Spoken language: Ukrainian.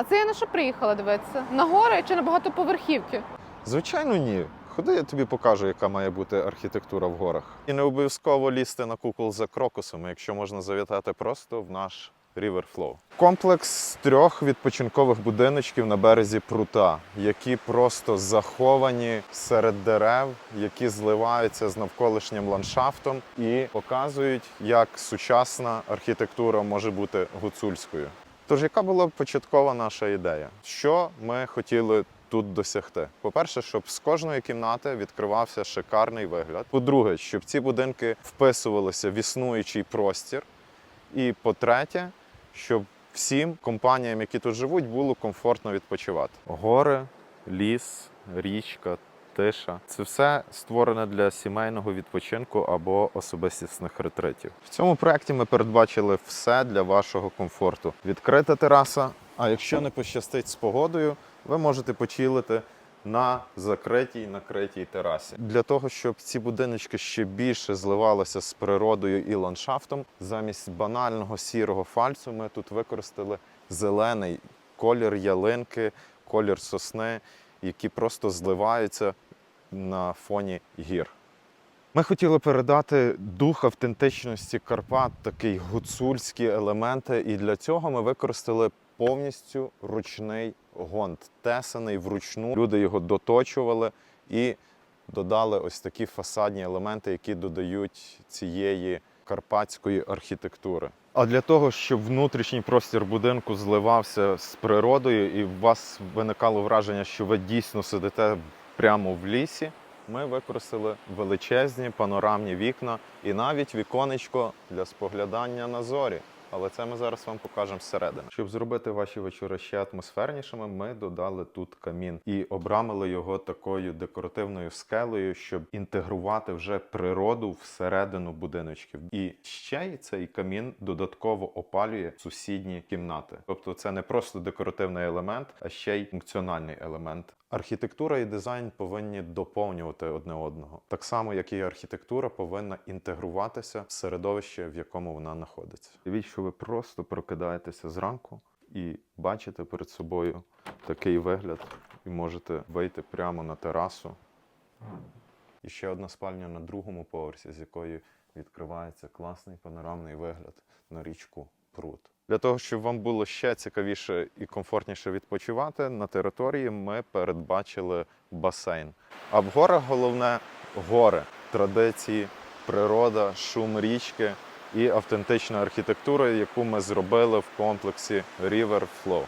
А це я на що приїхала дивитися? На гори чи на багатоповерхівки? Звичайно, ні. Ходи, я тобі покажу, яка має бути архітектура в горах. І не обов'язково лізти на кукол за крокусами, якщо можна завітати просто в наш Riverflow. Комплекс трьох відпочинкових будиночків на березі прута, які просто заховані серед дерев, які зливаються з навколишнім ландшафтом і показують, як сучасна архітектура може бути гуцульською. Тож, яка була початкова наша ідея? Що ми хотіли тут досягти? По-перше, щоб з кожної кімнати відкривався шикарний вигляд. По-друге, щоб ці будинки вписувалися в існуючий простір. І по-третє, щоб всім компаніям, які тут живуть, було комфортно відпочивати. Гори, ліс, річка, тиша це все створене для сімейного відпочинку або особистісних ретритів. В цьому проєкті ми передбачили все для вашого комфорту. Відкрита тераса. А якщо не пощастить з погодою, ви можете почилити на закритій накритій терасі. Для того, щоб ці будиночки ще більше зливалися з природою і ландшафтом, замість банального сірого фальцу ми тут використали зелений колір ялинки, колір сосни, які просто зливаються на фоні гір. Ми хотіли передати дух автентичності Карпат, такий гуцульські елементи, і для цього ми використали повністю ручний гонт, тесаний вручну. Люди його доточували і додали ось такі фасадні елементи, які додають цієї карпатської архітектури. А для того, щоб внутрішній простір будинку зливався з природою, і у вас виникало враження, що ви дійсно сидите прямо в лісі, ми використали величезні панорамні вікна і навіть віконечко для споглядання на зорі. Але це ми зараз вам покажемо зсередини. Щоб зробити ваші вечори ще атмосфернішими, ми додали тут камін і обрамили його такою декоративною скелею, щоб інтегрувати вже природу всередину будиночків. І ще й цей камін додатково опалює сусідні кімнати. Тобто, це не просто декоративний елемент, а ще й функціональний елемент. Архітектура і дизайн повинні доповнювати одне одного, так само як і архітектура повинна інтегруватися в середовище, в якому вона знаходиться. Дивіть, що ви просто прокидаєтеся зранку і бачите перед собою такий вигляд, і можете вийти прямо на терасу. І ще одна спальня на другому поверсі, з якої відкривається класний панорамний вигляд на річку Прут. Для того, щоб вам було ще цікавіше і комфортніше відпочивати, на території ми передбачили басейн. А в горах головне гори, традиції, природа, шум річки і автентична архітектура, яку ми зробили в комплексі River Flow.